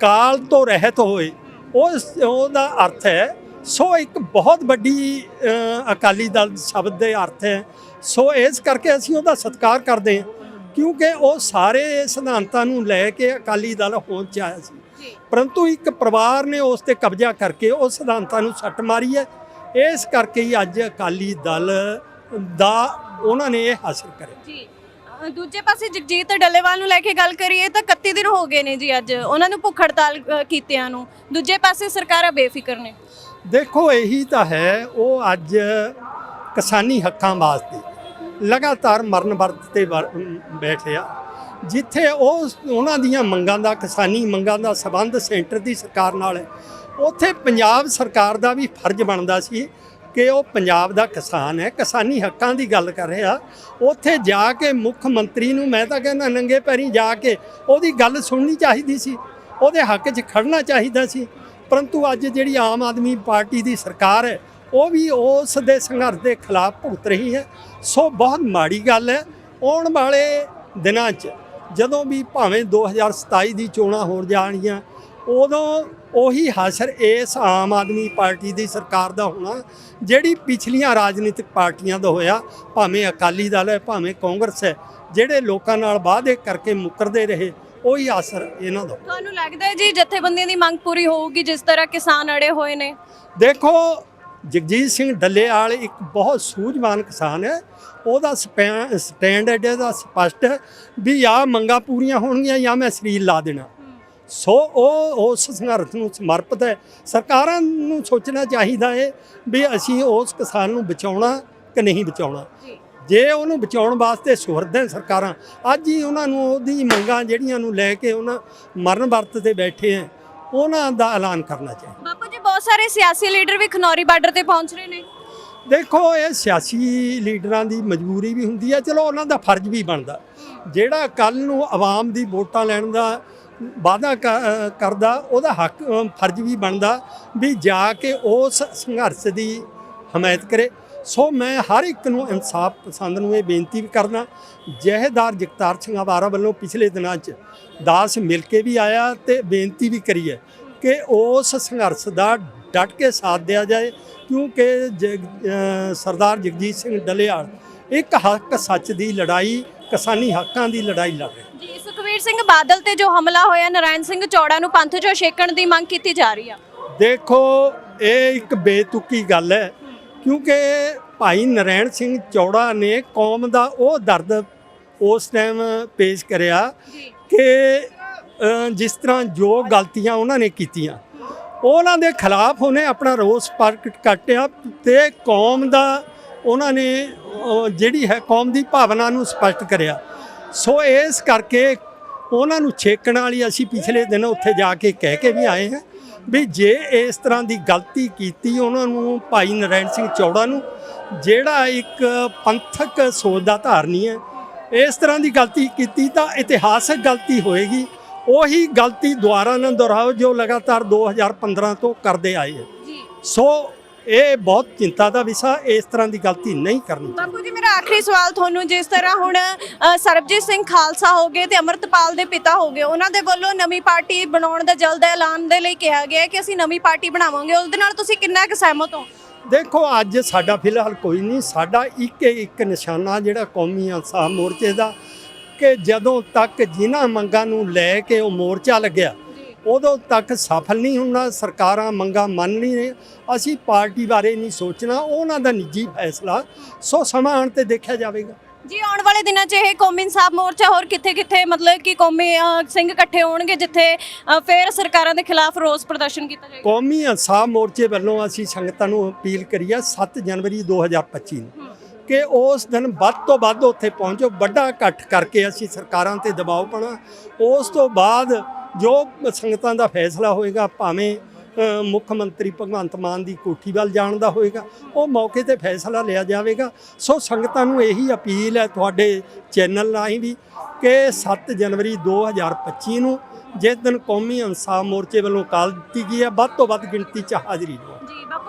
Speaker 1: ਕਾਲ ਤੋਂ ਰਹਿਤ ਹੋਏ ਉਸ ਉਹਦਾ ਅਰਥ ਹੈ ਸੋ ਇੱਕ ਬਹੁਤ ਵੱਡੀ ਅਕਾਲੀ ਦਲ ਸ਼ਬਦ ਦੇ ਅਰਥ ਹੈ। ਸੋ ਇਸ ਕਰਕੇ ਅਸੀਂ ਉਹਦਾ ਸਤਿਕਾਰ ਕਰਦੇ ਹਾਂ। ਕਿਉਂਕਿ ਉਹ ਸਾਰੇ ਸਿਧਾਂਤਾਂ ਨੂੰ ਲੈ ਕੇ ਅਕਾਲੀ ਦਲ ਹੋਂਦ 'ਚ ਆਇਆ ਸੀ। ਪਰੰਤੂ ਇੱਕ ਪਰਿਵਾਰ ਨੇ ਉਸ ਤੇ ਕਬਜ਼ਾ ਕਰਕੇ ਉਹ ਸਿਧਾਂਤਾਂ ਨੂੰ ਸੱਟ ਮਾਰੀ ਹੈ। ਇਸ ਕਰਕੇ ਹੀ ਅੱਜ ਅਕਾਲੀ ਦਲ ਦਾ ਉਹਨਾਂ ਨੇ ਇਹ ਹਾਸਲ ਕਰਿਆ।
Speaker 2: ਜੀ। ਦੂਜੇ ਪਾਸੇ ਜਗਜੀਤ ਡੱਲੇਵਾਲ ਨੂੰ ਲੈ ਕੇ ਗੱਲ ਕਰੀਏ ਤਾਂ 31 ਦਿਨ ਹੋ ਗਏ ਨੇ ਜੀ ਅੱਜ। ਉਹਨਾਂ ਨੂੰ ਭੁੱਖ ਹੜਤਾਲ ਕੀਤਿਆਂ ਨੂੰ। ਦੂਜੇ ਪਾਸੇ ਸਰਕਾਰਾਂ ਬੇਫਿਕਰ ਨੇ।
Speaker 1: ਦੇਖੋ ਇਹੀ ਤਾਂ ਹੈ ਉਹ ਅੱਜ ਕਿਸਾਨੀ ਹੱਕਾਂ ਵਾਸਤੇ ਲਗਾਤਾਰ ਮਰਨ ਵਰਤ ਤੇ ਵਰ- ਬੈਠੇ ਆ। ਜਿੱਥੇ ਉਹ ਉਹਨਾਂ ਦੀਆਂ ਮੰਗਾਂ ਦਾ, ਕਿਸਾਨੀ ਮੰਗਾਂ ਦਾ ਸਬੰਧ ਸੈਂਟਰ ਦੀ ਸਰਕਾਰ ਨਾਲ ਹੈ। ਉੱਥੇ ਪੰਜਾਬ ਸਰਕਾਰ ਦਾ ਵੀ ਫਰਜ਼ ਬਣਦਾ ਸੀ ਕਿ ਉਹ ਪੰਜਾਬ ਦਾ ਕਿਸਾਨ ਹੈ। ਕਿਸਾਨੀ ਹੱਕਾਂ ਦੀ ਗੱਲ ਕਰ ਰਿਹਾ। ਉੱਥੇ ਜਾ ਕੇ ਮੁੱਖ ਮੰਤਰੀ ਨੂੰ ਮੈਂ ਤਾਂ ਕਹਿੰਦਾ, ਨੰਗੇ ਪੈਰੀ ਜਾ ਕੇ ਉਹਦੀ ਗੱਲ ਸੁਣਨੀ ਚਾਹੀਦੀ ਸੀ। ਉਹਦੇ ਹੱਕ 'ਚ ਖੜਨਾ ਚਾਹੀਦਾ ਸੀ। ਪਰੰਤੂ ਅੱਜ ਜਿਹੜੀ ਆਮ ਆਦਮੀ ਪਾਰਟੀ ਦੀ ਸਰਕਾਰ ਹੈ ਉਹ ਵੀ ਉਸ ਦੇ ਸੰਘਰਸ਼ ਦੇ ਖਿਲਾਫ ਭੁਗਤ ਰਹੀ ਹੈ। ਸੋ ਬਹੁਤ ਮਾੜੀ ਗੱਲ ਹੈ। ਆਉਣ ਵਾਲੇ ਦਿਨਾਂ 'ਚ ਜਦੋਂ ਵੀ ਭਾਵੇਂ 2027 ਦੀ ਚੋਣਾਂ ਹੋਣ ਜਾਣਗੀਆਂ ਉਦੋਂ ਉਹੀ ਹਾਸਰ ਇਸ ਆਮ ਆਦਮੀ ਪਾਰਟੀ ਦੀ ਸਰਕਾਰ ਦਾ ਹੋਣਾ ਜਿਹੜੀ ਪਿਛਲੀਆਂ ਰਾਜਨੀਤਿਕ ਪਾਰਟੀਆਂ ਦਾ ਹੋਇਆ ਭਾਵੇਂ ਅਕਾਲੀ ਦਲ ਹੈ ਭਾਵੇਂ ਕਾਂਗਰਸ ਹੈ ਜਿਹੜੇ ਲੋਕਾਂ ਨਾਲ ਵਾਅਦੇ ਕਰਕੇ ਮੁੱਕਰਦੇ ਰਹੇ ਉਹੀ ਅਸਰ ਇਹਨਾਂ ਦਾ
Speaker 2: ਤੁਹਾਨੂੰ ਲੱਗਦਾ ਹੈ ਜੀ ਜਥੇਬੰਦੀਆਂ ਦੀ ਮੰਗ ਪੂਰੀ ਹੋਊਗੀ ਜਿਸ ਤਰ੍ਹਾਂ ਕਿਸਾਨ ਅੜੇ ਹੋਏ ਨੇ?
Speaker 1: ਦੇਖੋ ਜਗਜੀਤ ਸਿੰਘ ਡੱਲੇਵਾਲ ਇੱਕ ਬਹੁਤ ਸੂਝਵਾਨ ਕਿਸਾਨ ਹੈ। ਉਹਦਾ ਸਟੈਂਡ ਹੈ ਜਿਹੜਾ ਸਪਸ਼ਟ ਹੈ ਵੀ ਆ ਮੰਗਾਂ ਪੂਰੀਆਂ ਹੋਣਗੀਆਂ ਜਾਂ ਮੈਂ ਸਰੀਰ ਲਾ ਦੇਣਾ। ਸੋ ਉਹ ਉਸ ਸੰਘਰਸ਼ ਨੂੰ ਸਮਰਪਿਤ ਹੈ। ਸਰਕਾਰਾਂ ਨੂੰ ਸੋਚਣਾ ਚਾਹੀਦਾ ਹੈ ਵੀ ਅਸੀਂ ਉਸ ਕਿਸਾਨ ਨੂੰ ਬਚਾਉਣਾ ਕਿ ਨਹੀਂ ਬਚਾਉਣਾ।
Speaker 2: ਜੀ।
Speaker 1: ਉਹਨੂੰ ਬਚਾਉਣ ਵਾਸਤੇ ਸੁਹਰਦ ਹੈ ਸਰਕਾਰਾਂ ਅੱਜ ਹੀ ਉਹਨਾਂ ਨੂੰ ਉਹਦੀ ਮੰਗਾਂ ਜਿਹੜੀਆਂ ਨੂੰ ਲੈ ਕੇ ਉਹਨਾਂ ਮਰਨ ਵਰਤ ਤੇ ਬੈਠੇ ਹੈ ਉਹਨਾਂ ਦਾ ਐਲਾਨ ਕਰਨਾ ਚਾਹੀਦਾ।
Speaker 2: ਬਹੁਤ ਸਾਰੇ ਸਿਆਸੀ ਲੀਡਰ ਵੀ ਖਨੌਰੀ ਬਾਰਡਰ ਤੇ ਪਹੁੰਚ ਰਹੇ ਨੇ।
Speaker 1: ਦੇਖੋ, ਇਹ ਸਿਆਸੀ ਲੀਡਰਾਂ ਦੀ ਮਜਬੂਰੀ ਵੀ ਹੁੰਦੀ ਹੈ, ਚਲੋ ਉਹਨਾਂ ਦਾ ਫਰਜ਼ ਵੀ ਬਣਦਾ। ਜਿਹੜਾ ਕੱਲ ਨੂੰ ਆਵਾਮ ਦੀ ਵੋਟਾਂ ਲੈਣ ਦਾ ਵਾਅਦਾ ਕਰਦਾ, ਉਹਦਾ ਹੱਕ ਫਰਜ਼ ਵੀ ਬਣਦਾ ਵੀ ਜਾ ਕੇ ਉਸ ਸੰਘਰਸ਼ ਦੀ ਹਮਾਇਤ ਕਰੇ। ਸੋ ਮੈਂ ਹਰ ਇੱਕ ਨੂੰ ਇਨਸਾਫ ਪਸੰਦ ਨੂੰ ਇਹ ਬੇਨਤੀ ਵੀ ਕਰਦਾ, ਜਹੇਦਾਰ ਜਗਤਾਰ ਸਿੰਘ ਆਵਾਰਾ ਵੱਲੋਂ ਪਿਛਲੇ ਦਿਨਾਂ 'ਚ ਦਾਸ ਮਿਲ ਕੇ ਵੀ ਆਇਆ ਤੇ ਬੇਨਤੀ ਵੀ ਕਰੀ ਹੈ ਕਿ ਉਸ ਸੰਘਰਸ਼ ਦਾ ਡਟ ਕੇ ਸਾਥ ਦਿਆ ਜਾਏ ਕਿਉਂਕਿ ਸਰਦਾਰ ਜਗਜੀਤ ਸਿੰਘ ਡੱਲੇਵਾਲ ਇੱਕ ਹੱਕ ਸੱਚ ਦੀ ਲੜਾਈ ਕਿਸਾਨੀ ਹੱਕਾਂ ਦੀ ਲੜਾਈ ਲੜ ਰਹੇ।
Speaker 2: ਜੀ ਸੁਖਵੀਰ ਸਿੰਘ ਬਾਦਲ ਤੇ ਜੋ ਹਮਲਾ ਹੋਇਆ ਨਾਰਾਇਣ ਸਿੰਘ ਚੌੜਾ ਨੂੰ ਪੰਥ ਚੋਂ ਛੇਕਣ ਦੀ ਮੰਗ ਕੀਤੀ ਜਾ ਰਹੀ ਆ।
Speaker 1: ਦੇਖੋ ਇਹ ਇੱਕ ਬੇਤੁਕੀ ਗੱਲ ਹੈ ਕਿਉਂਕਿ ਭਾਈ ਨਰੈਣ ਸਿੰਘ ਚੌੜਾ ਨੇ ਕੌਮ ਦਾ ਉਹ ਦਰਦ ਉਸ ਟਾਈਮ ਪੇਸ਼ ਕਰਿਆ ਕਿ ਜਿਸ ਤਰ੍ਹਾਂ ਜੋ ਗਲਤੀਆਂ ਉਹਨਾਂ ਨੇ ਕੀਤੀਆਂ, ਉਹਨਾਂ ਦੇ ਖਿਲਾਫ ਉਹਨੇ ਆਪਣਾ ਰੋਸ ਪ੍ਰਗਟ ਕੱਟਿਆ ਤੇ ਕੌਮ ਦਾ ਉਹਨਾਂ ਨੇ ਜਿਹੜੀ ਹੈ ਕੌਮ ਦੀ ਭਾਵਨਾ ਨੂੰ ਸਪਸ਼ਟ ਕਰਿਆ। ਸੋ ਇਸ ਕਰਕੇ ਉਹਨਾਂ ਨੂੰ ਛੇਕਣ ਵਾਲੀ ਅਸੀਂ ਪਿਛਲੇ ਦਿਨ ਉੱਥੇ ਜਾ ਕੇ ਕਹਿ ਕੇ ਵੀ ਆਏ ਹਾਂ ਵੀ ਜੇ ਇਸ ਤਰ੍ਹਾਂ ਦੀ ਗਲਤੀ ਕੀਤੀ ਉਹਨਾਂ ਨੂੰ ਭਾਈ ਨਰੈਣ ਸਿੰਘ ਚੌੜਾ ਨੂੰ, ਜਿਹੜਾ ਇੱਕ ਪੰਥਕ ਸੋਚ ਦਾ ਧਾਰਨੀ ਹੈ, ਇਸ ਤਰ੍ਹਾਂ ਦੀ ਗਲਤੀ ਕੀਤੀ ਤਾਂ ਇਤਿਹਾਸਕ ਗਲਤੀ ਹੋਏਗੀ। ਉਹੀ ਗਲਤੀ ਦੁਬਾਰਾ ਨਾ ਦੁਹਰਾਓ ਜੋ ਲਗਾਤਾਰ 2015 ਤੋਂ ਕਰਦੇ ਆਏ ਹੈ
Speaker 2: ਜੀ।
Speaker 1: ਸੋ ਇਹ ਬਹੁਤ ਚਿੰਤਾ ਦਾ ਵਿਸ਼ਾ ਇਸ ਤਰ੍ਹਾਂ ਦੀ ਗਲਤੀ ਨਹੀਂ ਕਰਨੀ
Speaker 2: ਬਾਪੂ ਜੀ ਮੇਰਾ ਆਖਰੀ ਸਵਾਲ ਤੁਹਾਨੂੰ ਜਿਸ ਤਰ੍ਹਾਂ ਹੁਣ ਸਰਬਜੀਤ ਸਿੰਘ ਖਾਲਸਾ ਹੋ ਗਏ ਤੇ ਅਮਰਤਪਾਲ ਦੇ ਪਿਤਾ ਹੋ ਗਏ ਉਹਨਾਂ ਦੇ ਵੱਲੋਂ ਨਵੀਂ ਪਾਰਟੀ ਬਣਾਉਣ ਦਾ ਜਲਦ ਐਲਾਨ ਦੇ ਲਈ ਕਿਹਾ ਗਿਆ ਕਿ ਅਸੀਂ ਨਵੀਂ ਪਾਰਟੀ ਬਣਾਵਾਂਗੇ। ਉਸ ਦੇ ਨਾਲ ਤੁਸੀਂ ਕਿੰਨਾ ਕੁ ਸਹਿਮਤ ਹੋ?
Speaker 1: ਦੇਖੋ ਅੱਜ ਸਾਡਾ ਫਿਲਹਾਲ ਕੋਈ ਨਹੀਂ ਸਾਡਾ ਇੱਕ ਇੱਕ ਨਿਸ਼ਾਨਾ ਜਿਹੜਾ ਕੌਮੀ ਇਨਸਾਫ ਮੋਰਚੇ ਦਾ ਕਿ ਜਦੋਂ ਤੱਕ ਜਿਨ੍ਹਾਂ ਮੰਗਾਂ ਨੂੰ ਲੈ ਕੇ ਉਹ ਮੋਰਚਾ ਲੱਗਿਆ ਉਦੋਂ ਤੱਕ ਸਫਲ ਨਹੀਂ ਹੁੰਦਾ ਸਰਕਾਰਾਂ ਮੰਗਾਂ ਮੰਨ ਨਹੀਂ ਅਸੀਂ ਪਾਰਟੀ ਬਾਰੇ ਨਹੀਂ ਸੋਚਣਾ ਉਹ ਉਹਨਾਂ ਦਾ ਨਿੱਜੀ ਫੈਸਲਾ ਸੋ ਸਮਾਂ ਆਉਣ ਤੇ ਦੇਖਿਆ ਜਾਵੇਗਾ।
Speaker 2: ਜੀ ਆਉਣ ਵਾਲੇ ਦਿਨਾਂ 'ਚ ਇਹ ਕੌਮੀ ਇਨਸਾਫ ਮੋਰਚਾ ਹੋਰ ਕਿੱਥੇ-ਕਿੱਥੇ ਮਤਲਬ ਕਿ ਕੌਮੀ ਸਿੰਘ ਇਕੱਠੇ ਹੋਣਗੇ ਜਿੱਥੇ ਫੇਰ ਸਰਕਾਰਾਂ ਦੇ ਖਿਲਾਫ ਰੋਸ ਪ੍ਰਦਰਸ਼ਨ ਕੀਤਾ ਜਾਏਗਾ।
Speaker 1: ਕੌਮੀ ਇਨਸਾਫ ਮੋਰਚੇ ਵੱਲੋਂ ਅਸੀਂ ਸੰਗਤਾਂ ਨੂੰ ਅਪੀਲ ਕਰੀ ਆ 7 ਜਨਵਰੀ 2025 ਨੂੰ। ਕਿ ਉਸ ਦਿਨ ਵੱਧ ਤੋਂ ਵੱਧ ਉੱਥੇ ਪਹੁੰਚੋ, ਵੱਡਾ ਇਕੱਠ ਕਰਕੇ ਅਸੀਂ ਸਰਕਾਰਾਂ ਤੇ ਦਬਾਅ ਪਾਉਣਾ। ਉਸ ਤੋਂ ਬਾਅਦ ਜੋ ਸੰਗਤਾਂ ਦਾ ਫੈਸਲਾ ਹੋਏਗਾ, ਭਾਵੇਂ ਮੁੱਖ ਮੰਤਰੀ ਭਗਵੰਤ ਮਾਨ ਦੀ ਕੋਠੀ ਵੱਲ ਜਾਣ ਦਾ ਹੋਏਗਾ, ਉਹ ਮੌਕੇ ਤੇ ਫੈਸਲਾ ਲਿਆ ਜਾਵੇਗਾ। ਸੋ ਸੰਗਤਾਂ ਨੂੰ ਇਹੀ ਅਪੀਲ ਹੈ ਤੁਹਾਡੇ ਚੈਨਲ ਰਾਹੀਂ ਵੀ ਕਿ 7 ਜਨਵਰੀ 2025 ਨੂੰ ਜਿਸ ਦਿਨ ਕੌਮੀ ਇਨਸਾਫ ਮੋਰਚੇ ਵੱਲੋਂ ਕਾਲ ਦਿੱਤੀ ਗਈ ਹੈ, ਵੱਧ ਤੋਂ ਵੱਧ ਗਿਣਤੀ 'ਚ ਹਾਜ਼ਰੀ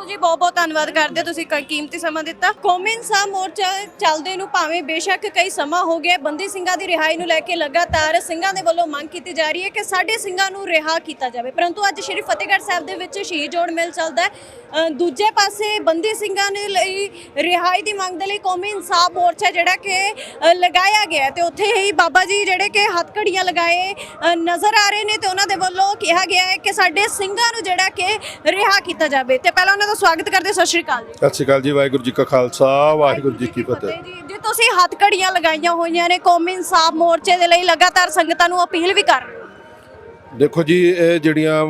Speaker 2: ਬਾਪੂ ਜੀ ਬਹੁਤ ਬਹੁਤ ਧੰਨਵਾਦ ਕਰਦੇ ਹੋ ਤੁਸੀਂ ਕ- ਕੀਮਤੀ ਸਮਾਂ ਦਿੱਤਾ। ਕੌਮੀ ਇਨਸਾਫ ਮੋਰਚਾ ਚੱਲਦੇ ਨੂੰ ਭਾਵੇਂ ਬੇਸ਼ੱਕ ਕਈ ਸਮਾਂ ਹੋ ਗਿਆ ਬੰਦੀ ਸਿੰਘਾਂ ਦੀ ਰਿਹਾਈ ਨੂੰ ਲੈ ਕੇ ਲਗਾਤਾਰ ਸਿੰਘਾਂ ਦੇ ਵੱਲੋਂ ਮੰਗ ਕੀਤੀ ਜਾ ਰਹੀ ਹੈ ਕਿ ਸਾਡੇ ਸਿੰਘਾਂ ਨੂੰ ਰਿਹਾ ਕੀਤਾ ਜਾਵੇ। ਪਰੰਤੂ ਅੱਜ ਸ਼੍ਰੀ ਫਤਿਹਗੜ੍ਹ ਸਾਹਿਬ ਦੇ ਵਿੱਚ ਸ਼ਹੀਦ ਜੋੜ ਮੇਲ ਚੱਲਦਾ ਹੈ। ਅ, ਦੂਜੇ ਪਾਸੇ ਬੰਦੀ ਸਿੰਘਾਂ ਨੇ ਲਈ ਰਿਹਾਈ ਦੀ ਮੰਗ ਦੇ ਲਈ ਕੌਮੀ ਇਨਸਾਫ ਮੋਰਚਾ ਜਿਹੜਾ ਕਿ ਅ, ਲਗਾਇਆ ਗਿਆ ਹੈ ਤੇ ਉੱਥੇ ਹੀ ਬਾਬਾ ਜੀ ਜਿਹੜੇ ਕਿ ਹੱਥਕੜੀਆਂ ਲਗਾਏ ਅ, ਨਜ਼ਰ ਆ ਰਹੇ ਨੇ ਤੇ ਉਹਨਾਂ ਦੇ ਵੱਲੋਂ ਕਿਹਾ ਗਿਆ ਹੈ ਕਿ ਸਾਡੇ ਸਿੰਘਾਂ ਨੂੰ ਜਿਹੜਾ ਕਿ ਰਿਹਾ ਕੀਤਾ ਜਾਵੇ। ਤੇ ਪਹਿਲਾਂ ਉਹਨਾਂ ਦਾ ਸਵਾਗਤ ਕਰਦੇ ਸਤਿ ਸ਼੍ਰੀ ਅਕਾਲ ਜੀ।
Speaker 3: ਸਤਿ ਸ਼੍ਰੀ ਅਕਾਲ ਜੀ ਵਾਹਿਗੁਰੂ ਜੀ ਕਾ ਖਾਲਸਾ ਵਾਹਿਗੁਰੂ ਜੀ ਕੀ ਫਤਿਹ।
Speaker 2: ਜੀ। ਜੀ ਤੁਸੀਂ ਹੱਥਕੜੀਆਂ ਲਗਾਈਆਂ ਹੋਈਆਂ ਨੇ ਕੌਮੀ ਇਨਸਾਫ ਮੋਰਚੇ ਦੇ ਲਈ ਲਗਾਤਾਰ ਸੰਗਤਾਂ ਨੂੰ ਅਪੀਲ ਵੀ ਕਰ ਰਹੇ ਹੋ।
Speaker 3: ਦੇਖੋ ਜੀ ਇਹ ਜਿਹੜੀਆਂ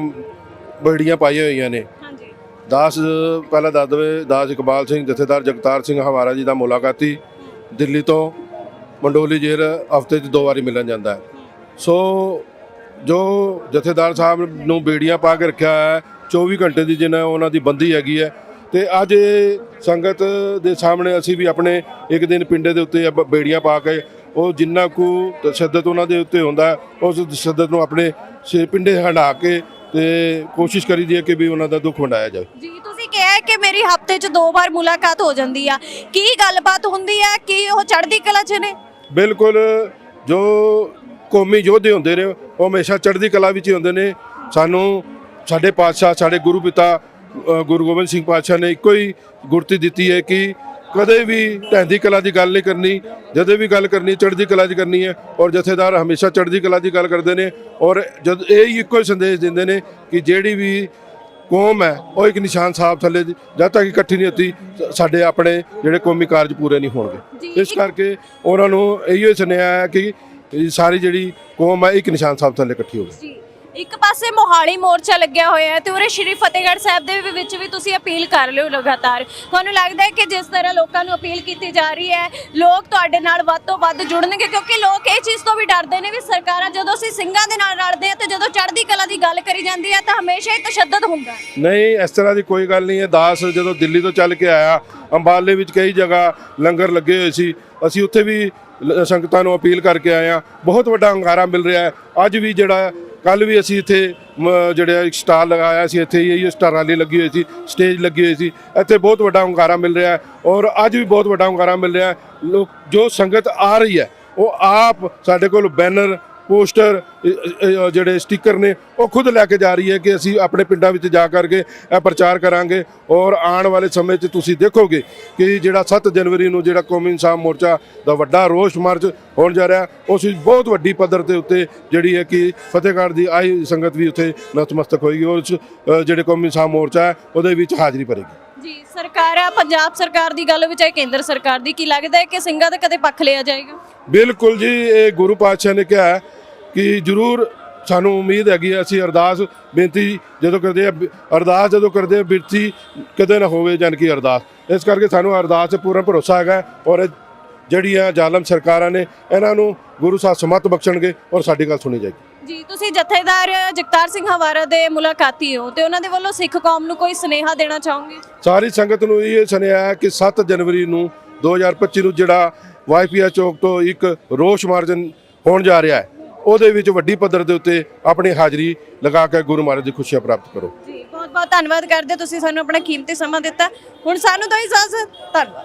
Speaker 3: ਬੜੀਆਂ ਪਾਈਆਂ ਹੋਈਆਂ ਨੇ।
Speaker 2: ਹਾਂਜੀ।
Speaker 3: ਦਾਸ ਪਹਿਲਾਂ ਦੱਸ ਦਵੇ ਦਾਸ ਇਕਬਾਲ ਸਿੰਘ ਜਥੇਦਾਰ ਜਗਤਾਰ ਸਿੰਘ ਹਵਾਰਾ ਜੀ ਦਾ ਮੁਲਾਕਾਤੀ ਦਿੱਲੀ ਤੋਂ ਮੰਡੋਲੀ ਜੇਲ੍ਹ ਹਫ਼ਤੇ 'ਚ ਦੋ ਵਾਰੀ ਮਿਲਣ ਜਾਂਦਾ ਹੈ। ਸੋ ਜੋ ਜਥੇਦਾਰ ਸਾਹਿਬ ਨੂੰ ਬੇੜੀਆਂ ਪਾ ਕੇ ਰੱਖਿਆ ਹੈ 24 ਘੰਟੇ ਦੀ ਜਿਹਨਾਂ ਉਹਨਾਂ ਦੀ ਬੰਦੀ ਹੈਗੀ ਹੈ। ਤੇ ਅੱਜ ਸੰਗਤ ਦੇ ਸਾਹਮਣੇ ਅਸੀਂ ਵੀ ਆਪਣੇ ਇੱਕ ਦਿਨ ਪਿੰਡੇ ਦੇ ਉੱਤੇ ਬੇੜੀਆਂ ਪਾ ਕੇ ਉਹ ਜਿੰਨਾ ਕੁ ਤਸ਼ੱਦਦ ਉਹਨਾਂ ਦੇ ਉੱਤੇ ਹੁੰਦਾ ਉਸ ਤਸ਼ੱਦਦ ਨੂੰ ਆਪਣੇ ਸੇ ਪਿੰਡੇ ਹਟਾ ਕੇ ਤੇ ਕੋਸ਼ਿਸ਼ ਕਰੀਦੀ ਹੈ ਕਿ ਵੀ ਉਹਨਾਂ ਦਾ ਦੁੱਖ ਵੰਡਾਇਆ ਜਾਵੇ।
Speaker 2: ਜੀ ਤੁਸੀਂ ਕਿਹਾ ਕਿ ਮੇਰੀ ਹਫ਼ਤੇ 'ਚ ਦੋ ਵਾਰ ਮੁਲਾਕਾਤ ਹੋ ਜਾਂਦੀ ਆ। ਕੀ ਗੱਲਬਾਤ ਹੁੰਦੀ ਆ? ਕੀ ਉਹ ਚੜ੍ਹਦੀ ਕਲਾ 'ਚ ਨੇ?
Speaker 3: ਬਿਲਕੁਲ ਜੋ ਕੌਮੀ ਯੋਧੇ ਹੁੰਦੇ ਨੇ ਉਹ ਹਮੇਸ਼ਾ ਚੜ੍ਹਦੀ ਕਲਾ ਵਿੱਚ ਹੀ ਹੁੰਦੇ ਨੇ। ਸਾਨੂੰ ਸਾਡੇ ਪਾਤਸ਼ਾਹ ਸਾਡੇ ਗੁਰੂ ਪਿਤਾ ਗੁਰੂ ਗੋਬਿੰਦ ਸਿੰਘ ਪਾਤਸ਼ਾਹ ਨੇ ਇੱਕੋ ਹੀ ਗੁਰਤੀ ਦਿੱਤੀ ਹੈ ਕਿ ਕਦੇ ਵੀ ਢਹਿੰਦੀ ਕਲਾ ਦੀ ਗੱਲ ਨਹੀਂ ਕਰਨੀ ਜਦੋਂ ਵੀ ਗੱਲ ਕਰਨੀ ਚੜ੍ਹਦੀ ਕਲਾ ਦੀ ਕਰਨੀ ਹੈ ਔਰ ਜਥੇਦਾਰ ਹਮੇਸ਼ਾ ਚੜ੍ਹਦੀ ਕਲਾ ਦੀ ਗੱਲ ਕਰਦੇ ਨੇ ਔਰ ਜਦ ਇਹ ਹੀ ਇੱਕੋ ਹੀ ਸੰਦੇਸ਼ ਦਿੰਦੇ ਨੇ ਕਿ ਜਿਹੜੀ ਵੀ ਕੌਮ ਹੈ ਉਹ ਇੱਕ ਨਿਸ਼ਾਨ ਸਾਹਿਬ ਥੱਲੇ ਦੀ- ਜਦ ਤੱਕ ਇਕੱਠੀ ਨਹੀਂ ਹੁੰਦੀ ਸਾਡੇ ਆਪਣੇ ਜਿਹੜੇ ਕੌਮੀ ਕਾਰਜ ਪੂਰੇ ਨਹੀਂ ਹੋਣਗੇ। ਇਸ ਕਰਕੇ ਉਹਨਾਂ ਨੂੰ ਇਹੋ ਸੁਨੇਹਾ ਹੈ ਕਿ ਸਾਰੀ ਜਿਹੜੀ ਕੌਮ ਹੈ ਇੱਕ ਨਿਸ਼ਾਨ ਸਾਹਿਬ ਥੱਲੇ ਇਕੱਠੀ ਹੋਵੇ।
Speaker 2: ਇੱਕ ਪਾਸੇ ਮੋਹਾਲੀ ਮੋਰਚਾ ਲੱਗਿਆ ਹੋਇਆ ਹੈ ਤੇ ਉਰੇ ਸ਼੍ਰੀ ਫਤਿਹਗੜ੍ਹ ਸਾਹਿਬ ਦੇ ਵੀ ਵਿੱਚ ਵੀ ਤੁਸੀਂ ਅਪੀਲ ਕਰ ਲਿਓ ਲਗਾਤਾਰ। ਤੁਹਾਨੂੰ ਲੱਗਦਾ ਹੈ ਕਿ ਜਿਸ ਤਰ੍ਹਾਂ ਲੋਕਾਂ ਨੂੰ ਅਪੀਲ ਕੀਤੀ ਜਾ ਰਹੀ ਹੈ, ਲੋਕ ਤੁਹਾਡੇ ਨਾਲ ਵੱਧ ਤੋਂ ਵੱਧ ਜੁੜਨਗੇ ਕਿਉਂਕਿ ਲੋਕ ਇਹ ਚੀਜ਼ ਤੋਂ ਵੀ ਡਰਦੇ ਨੇ ਵੀ ਸਰਕਾਰਾਂ ਜਦੋਂ ਅਸੀਂ ਸਿੰਘਾਂ ਦੇ ਨਾਲ ਰਲਦੇ ਆ ਤੇ ਜਦੋਂ ਚੜ੍ਹਦੀ ਕਲਾ ਦੀ ਗੱਲ ਕਰੀ ਜਾਂਦੀ ਹੈ ਤਾਂ ਹਮੇਸ਼ਾ ਹੀ ਤਸ਼ੱਦਦ ਹੁੰਦਾ ਹੈ।
Speaker 3: ਨਹੀਂ, ਇਸ ਤਰ੍ਹਾਂ ਦੀ ਕੋਈ ਗੱਲ ਨਹੀਂ ਹੈ। ਦਾਸ ਜਦੋਂ ਦਿੱਲੀ ਤੋਂ ਚੱਲ ਕੇ ਆਇਆ, ਅੰਬਾਲੇ ਵਿੱਚ ਕਈ ਜਗ੍ਹਾ ਲੰਗਰ ਲੱਗੇ ਹੋਏ ਸੀ। ਅਸੀਂ ਉੱਥੇ ਵੀ ਸੰਗਤਾਂ ਨੂੰ ਅਪੀਲ ਕਰਕੇ ਆਏ ਹਾਂ। ਬਹੁਤ ਵੱਡਾ ਹੰਗਾਰਾ ਮਿਲ ਰਿਹਾ ਹੈ। ਅੱਜ ਵੀ ਜਿਹੜਾ ਕੱਲ ਵੀ ਅਸੀਂ ਇੱਥੇ ਮ, ਜਿਹੜਾ ਇੱਕ ਸਟਾਲ ਲਗਾਇਆ ਸੀ ਇੱਥੇ ਹੀ ਸਟਾਰ ਵਾਲੀ ਲੱਗੀ ਹੋਈ ਸੀ ਸਟੇਜ ਲੱਗੀ ਹੋਈ ਸੀ। ਇੱਥੇ ਬਹੁਤ ਵੱਡਾ ਹੰਗਾਰਾ ਮਿਲ ਰਿਹਾ ਹੈ ਔਰ ਅੱਜ ਵੀ ਬਹੁਤ ਵੱਡਾ ਹੰਗਾਰਾ ਮਿਲ ਰਿਹਾ ਹੈ। ਲੋਕ ਜੋ ਸੰਗਤ ਆ ਰਹੀ ਹੈ ਉਹ ਆਪ ਸਾਡੇ ਕੋਲ ਬੈਨਰ ਪੋਸਟਰ ਜਿਹੜੇ ਸਟicker ਨੇ ਉਹ ਖੁਦ ਲੈ ਕੇ ਜਾ ਰਹੀ ਹੈ ਕਿ ਅਸੀਂ ਆਪਣੇ ਪਿੰਡਾਂ ਵਿੱਚ ਜਾ ਕਰਕੇ ਇਹ ਪ੍ਰਚਾਰ ਕਰਾਂਗੇ ਔਰ ਆਉਣ ਵਾਲੇ ਸਮੇਂ 'ਚ ਤੁਸੀਂ ਦੇਖੋਗੇ ਕਿ ਜਿਹੜਾ 7 ਜਨਵਰੀ ਨੂੰ ਜਿਹੜਾ ਕੌਮੀ ਇਨਸਾਫ ਮੋਰਚਾ ਦਾ ਵੱਡਾ ਰੋਸ ਮਾਰਚ ਹੋਣ ਜਾ ਰਿਹਾ ਉਸ ਵਿੱਚ ਬਹੁਤ ਵੱਡੀ ਪੱਧਰ ਤੇ ਉੱਤੇ ਜਿਹੜੀ ਹੈ ਕਿ ਫਤਿਹਗੜ੍ਹ ਦੀ ਆਈ ਸੰਗਤ ਵੀ ਉੱਥੇ ਨਤਮਸਤਕ ਹੋਏਗੀ ਔਰ ਜਿਹੜੇ ਕੌਮੀ ਇਨਸਾਫ ਮੋਰਚਾ ਹੈ ਉਹਦੇ ਵਿੱਚ ਹਾਜ਼ਰੀ ਭਰੇਗੀ।
Speaker 2: ਜੀ ਸਰਕਾਰ ਆ ਪੰਜਾਬ ਸਰਕਾਰ ਦੀ ਗੱਲ ਵਿੱਚ ਹੈ ਕੇਂਦਰ ਸਰਕਾਰ ਦੀ ਕੀ ਲੱਗਦਾ ਹੈ ਕਿ ਸਿੰਘਾਂ ਦਾ ਕਦੇ ਪੱਖ ਲਿਆ ਜਾਏਗਾ?
Speaker 3: ਬਿਲਕੁਲ ਜੀ ਇਹ ਗੁਰੂ ਪਾਤਸ਼ਾਹ ਨੇ ਕਿਹਾ ਹੈ ਕਿ ਜਰੂਰ ਸਾਨੂੰ ਉਮੀਦ ਹੈਗੀ ਅਸੀਂ ਅਰਦਾਸ ਬੇਨਤੀ ਜਦੋਂ ਕਰਦੇ ਆ ਅਰਦਾਸ ਜਦੋਂ ਕਰਦੇ ਆ ਬਿਰਤੀ ਕਦੇ ਨਾ ਹੋਵੇ ਜਨ ਕੀ ਅਰਦਾਸ। ਇਸ ਕਰਕੇ ਸਾਨੂੰ ਅਰਦਾਸ 'ਤੇ ਪੂਰਾ ਭਰੋਸਾ ਹੈਗਾ ਔਰ ਜਿਹੜੀਆਂ ਜ਼ਾਲਮ ਸਰਕਾਰਾਂ ਨੇ ਇਹਨਾਂ ਨੂੰ ਗੁਰੂ ਸਾਹਿਬ ਸਮਤ ਬਖਸ਼ਣਗੇ ਔਰ ਸਾਡੀ ਗੱਲ ਸੁਣੀ ਜਾਏਗੀ।
Speaker 2: ਜੀ ਤੁਸੀਂ ਜਥੇਦਾਰ ਜਗਤਾਰ ਸਿੰਘ ਹਵਾਰਾ ਦੇ ਮੁਲਾਕਾਤੀ ਹੋ ਤੇ ਉਹਨਾਂ ਦੇ ਵੱਲੋਂ ਸਿੱਖ ਕੌਮ ਨੂੰ ਕੋਈ ਸੁਨੇਹਾ ਦੇਣਾ ਚਾਹੋਗੇ?
Speaker 3: ਸਾਰੀ ਸੰਗਤ ਨੂੰ ਇਹ ਸੁਨੇਹਾ ਹੈ ਕਿ 7 ਜਨਵਰੀ ਨੂੰ 2025 ਨੂੰ ਜਿਹੜਾ ਵਾਈਪੀਆ ਚੌਕ ਤੋਂ ਇੱਕ ਰੋਸ਼ ਮਾਰਜਨ ਹੋਣ ਜਾ ਰਿਹਾ ਹੈ ਉਹਦੇ ਵਿੱਚ ਵੱਡੀ ਪੱਧਰ ਦੇ ਉੱਤੇ ਆਪਣੀ ਹਾਜ਼ਰੀ ਲਗਾ ਕੇ ਗੁਰੂ ਮਹਾਰਾਜ ਦੀ ਖੁਸ਼ੀਆਂ ਪ੍ਰਾਪਤ ਕਰੋ।
Speaker 2: ਜੀ ਬਹੁਤ ਬਹੁਤ ਧੰਨਵਾਦ ਕਰਦੇ ਤੁਸੀਂ ਸਾਨੂੰ ਆਪਣਾ ਕੀਮਤੀ ਸਮਾਂ ਦਿੱਤਾ। ਹੁਣ ਸਾਨੂੰ ਤਾਂ ਇਜਾਜ਼ਤ ਧੰਨਵਾਦ।